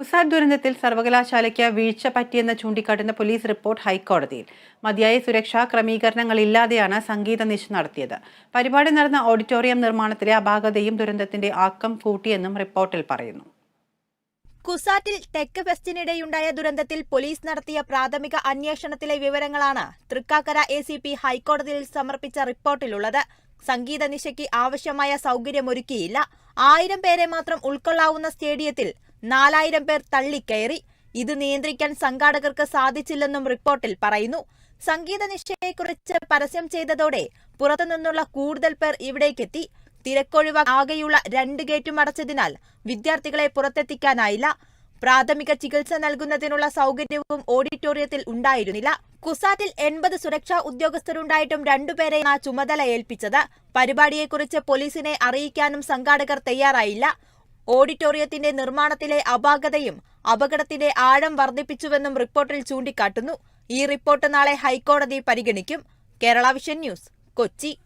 കുസാറ്റ് ദുരന്തത്തിൽ സർവകലാശാലയ്ക്ക് വീഴ്ച പറ്റിയെന്ന് ചൂണ്ടിക്കാട്ടുന്ന പോലീസ് റിപ്പോർട്ട് ഹൈക്കോടതിയിൽ. മതിയായ സുരക്ഷാ ക്രമീകരണങ്ങളില്ലാതെയാണ് സംഗീത നിശ നടത്തിയത്. പരിപാടി നടന്ന ഓഡിറ്റോറിയം നിർമ്മാണത്തിലെ അപാകതയും ദുരന്തത്തിന്റെ ആക്കം കൂട്ടിയെന്നും റിപ്പോർട്ടിൽ പറയുന്നു. കുസാറ്റിൽ ടെക് ഫെസ്റ്റിനിടെയുണ്ടായ ദുരന്തത്തിൽ പോലീസ് നടത്തിയ പ്രാഥമിക അന്വേഷണത്തിലെ വിവരങ്ങളാണ് തൃക്കാക്കര എ സി പി ഹൈക്കോടതിയിൽ സമർപ്പിച്ച റിപ്പോർട്ടിലുള്ളത്. സംഗീത നിശയ്ക്ക് ആവശ്യമായ സൗകര്യമൊരുക്കിയില്ല. ആയിരം പേരെ മാത്രം ഉൾക്കൊള്ളാവുന്ന സ്റ്റേഡിയത്തിൽ നാലായിരം പേർ തള്ളിക്കയറി. ഇത് നിയന്ത്രിക്കാൻ സംഘാടകർക്ക് സാധിച്ചില്ലെന്നും റിപ്പോർട്ടിൽ പറയുന്നു. സംഗീത നിശ്ചയെക്കുറിച്ച് പരസ്യം ചെയ്തതോടെ പുറത്തുനിന്നുള്ള കൂടുതൽ പേർ ഇവിടേക്കെത്തി. തിരക്കൊഴിവ ആകെയുള്ള രണ്ട് ഗേറ്റും അടച്ചതിനാൽ വിദ്യാർത്ഥികളെ പുറത്തെത്തിക്കാനായില്ല. പ്രാഥമിക ചികിത്സ നൽകുന്നതിനുള്ള സൗകര്യവും ഓഡിറ്റോറിയത്തിൽ ഉണ്ടായിരുന്നില്ല. കുസാറ്റിൽ എൺപത് സുരക്ഷാ ഉദ്യോഗസ്ഥരുണ്ടായിട്ടും രണ്ടുപേരെയാണ് ചുമതല ഏൽപ്പിച്ചത് പരിപാടിയെക്കുറിച്ച് പോലീസിനെ അറിയിക്കാനും സംഘാടകർ തയ്യാറായില്ല. ഓഡിറ്റോറിയത്തിന്റെ നിർമ്മാണത്തിലെ അപാകതയും അപകടത്തിന്റെ ആഴം വർദ്ധിപ്പിച്ചുവെന്നും റിപ്പോർട്ടിൽ ചൂണ്ടിക്കാട്ടുന്നു. ഈ റിപ്പോർട്ട് നാളെ ഹൈക്കോടതി പരിഗണിക്കും. Kerala vision news Kochi.